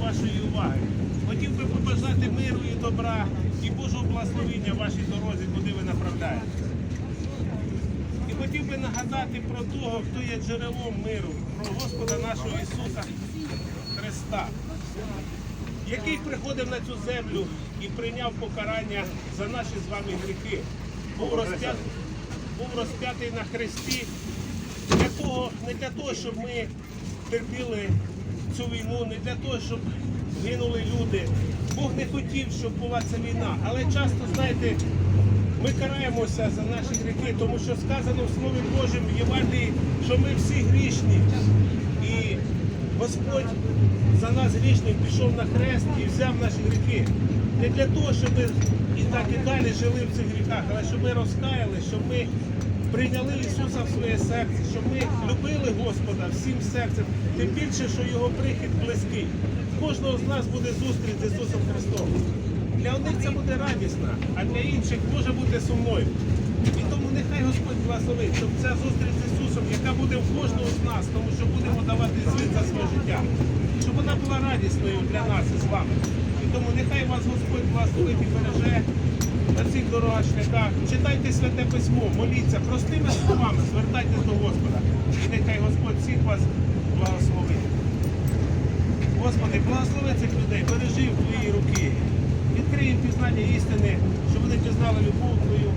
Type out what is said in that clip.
вашої уваги. Хотів би побажати миру і добра і Божого благословення вашій дорозі, куди ви направляєтесь. І хотів би нагадати про того, хто є джерелом миру, про Господа нашого Ісуса Христа, який приходив на цю землю і прийняв покарання за наші з вами гріхи. Був розп'ятий на хресті для того, не для того, щоб ми терпіли цю війну, не для того, щоб гинули люди. Бог не хотів, щоб була ця війна. Але часто, знаєте, ми караємося за наші гріхи, тому що сказано в Слові Божому в Євангелії, що ми всі грішні. І Господь за нас грішних пішов на хрест і взяв наші гріхи. Не для того, щоб ми і так і далі жили в цих гріхах, але щоб ми розкаяли, щоб ми прийняли Ісуса в своє серце, щоб ми любили Господа всім серцем, тим більше, що Його прихід близький. Кожного з нас буде зустріч з Ісусом Христом. Для одних це буде радісна, а для інших може бути сумною. І тому нехай Господь благословить, щоб ця зустріч з Ісусом, яка буде в кожного з нас, тому що будемо давати звіт за своє життя, щоб вона була радісною для нас і з вами. І тому нехай вас Господь благословить і береже цих дорогах. Читайте святе письмо, моліться простими словами, звертайтесь до Господа. І нехай Господь всіх вас благословить. Господи, благослови цих людей, бережи в твої руки. Відкрий їм пізнання істини, щоб вони пізнали любов Твою.